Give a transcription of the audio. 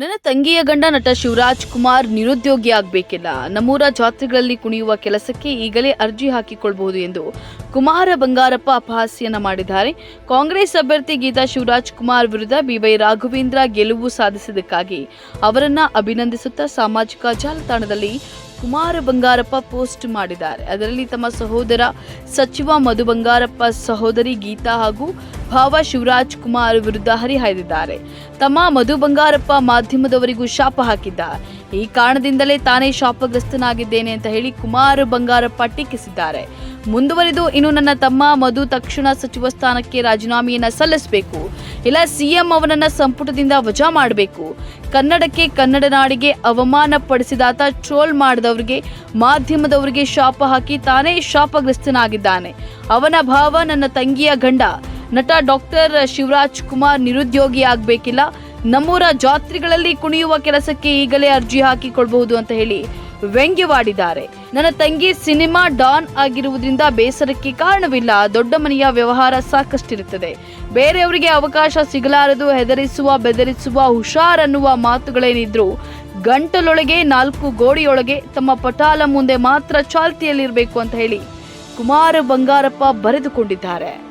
ನನ್ನ ತಂಗಿಯ ಗಂಡ ನಟ ಶಿವರಾಜ್ ಕುಮಾರ್ ನಿರುದ್ಯೋಗಿ ಆಗಬೇಕಿಲ್ಲ. ನಮ್ಮೂರ ಜಾತ್ರೆಗಳಲ್ಲಿ ಕುಣಿಯುವ ಕೆಲಸಕ್ಕೆ ಈಗಲೇ ಅರ್ಜಿ ಹಾಕಿಕೊಳ್ಳಬಹುದು ಎಂದು ಕುಮಾರ ಬಂಗಾರಪ್ಪ ಅಪಹಾಸ್ಯನ ಮಾಡಿದ್ದಾರೆ. ಕಾಂಗ್ರೆಸ್ ಅಭ್ಯರ್ಥಿ ಗೀತಾ ಶಿವರಾಜ್ ಕುಮಾರ್ ವಿರುದ್ಧ ಬಿವೈ ರಾಘವೇಂದ್ರ ಗೆಲುವು ಸಾಧಿಸಿದ್ದಕ್ಕಾಗಿ ಅವರನ್ನ ಅಭಿನಂದಿಸುತ್ತಾ ಸಾಮಾಜಿಕ ಜಾಲತಾಣದಲ್ಲಿ ಕುಮಾರ ಬಂಗಾರಪ್ಪ ಪೋಸ್ಟ್ ಮಾಡಿದ್ದಾರೆ. ಅದರಲ್ಲಿ ತಮ್ಮ ಸಹೋದರ ಸಚಿವ ಮಧು ಬಂಗಾರಪ್ಪ ಸಹೋದರಿ ಗೀತಾ ಹಾಗೂ ಭಾವ ಶಿವರಾಜ್ ಕುಮಾರ್ ವಿರುದ್ಧ ಹರಿಹಾಯ್ದಿದ್ದಾರೆ. ತಮ್ಮ ಮಧು ಬಂಗಾರಪ್ಪ ಮಾಧ್ಯಮದವರಿಗೂ ಶಾಪ ಹಾಕಿದ್ದ ಈ ಕಾರಣದಿಂದಲೇ ತಾನೇ ಶಾಪಗ್ರಸ್ತನಾಗಿದ್ದೇನೆ ಅಂತ ಹೇಳಿ ಕುಮಾರ್ ಬಂಗಾರಪ್ಪ ಟೀಕಿಸಿದ್ದಾರೆ. ಮುಂದುವರಿದು ಇನ್ನು ನನ್ನ ತಮ್ಮ ಮಧು ತಕ್ಷಣ ಸಚಿವ ಸ್ಥಾನಕ್ಕೆ ರಾಜೀನಾಮೆಯನ್ನ ಸಲ್ಲಿಸಬೇಕು. ಇಲ್ಲ, ಸಿಎಂ ಅವನನ್ನ ಸಂಪುಟದಿಂದ ವಜಾ ಮಾಡಬೇಕು. ಕನ್ನಡಕ್ಕೆ ಕನ್ನಡ ನಾಡಿಗೆ ಅವಮಾನ ಪಡಿಸಿದಾತ ಟ್ರೋಲ್ ಮಾಡಿದವರಿಗೆ, ಮಾಧ್ಯಮದವರಿಗೆ ಶಾಪ ಹಾಕಿ ತಾನೇ ಶಾಪಗ್ರಸ್ತನಾಗಿದ್ದಾನೆ. ಅವನ ಭಾವ ನನ್ನ ತಂಗಿಯ ಗಂಡ. ನಟ ಡಾಕ್ಟರ್ ಶಿವರಾಜ್ ಕುಮಾರ್ ನಿರುದ್ಯೋಗಿ ಆಗ್ಬೇಕಿಲ್ಲ. ನಮ್ಮೂರ ಜಾತ್ರೆಗಳಲ್ಲಿ ಕುಣಿಯುವ ಕೆಲಸಕ್ಕೆ ಈಗಲೇ ಅರ್ಜಿ ಹಾಕಿಕೊಳ್ಬಹುದು ಅಂತ ಹೇಳಿ. ವ್ಯಂಗ್ಯವಾಡಿದ್ದಾರೆ. ನನ್ನ ತಂಗಿ ಸಿನಿಮಾ ಡಾನ್ ಆಗಿರುವುದರಿಂದ ಬೇಸರಕ್ಕೆ ಕಾರಣವಿಲ್ಲ. ದೊಡ್ಡ ಮನೆಯ ವ್ಯವಹಾರ ಸಾಕಷ್ಟಿರುತ್ತದೆ. ಬೇರೆಯವರಿಗೆ ಅವಕಾಶ ಸಿಗಲಾರದು, ಹೆದರಿಸುವ, ಬೆದರಿಸುವ, ಹುಷಾರ್ ಅನ್ನುವ ಮಾತುಗಳೇನಿದ್ರು ಗಂಟಲೊಳಗೆ, ನಾಲ್ಕು ಗೋಡೆಯೊಳಗೆ ತಮ್ಮ ಪಟಾಲ ಮುಂದೆ ಮಾತ್ರ ಚಾಲ್ತಿಯಲ್ಲಿರಬೇಕು ಅಂತ ಹೇಳಿ ಕುಮಾರ ಬಂಗಾರಪ್ಪ ಬರೆದುಕೊಂಡಿದ್ದಾರೆ.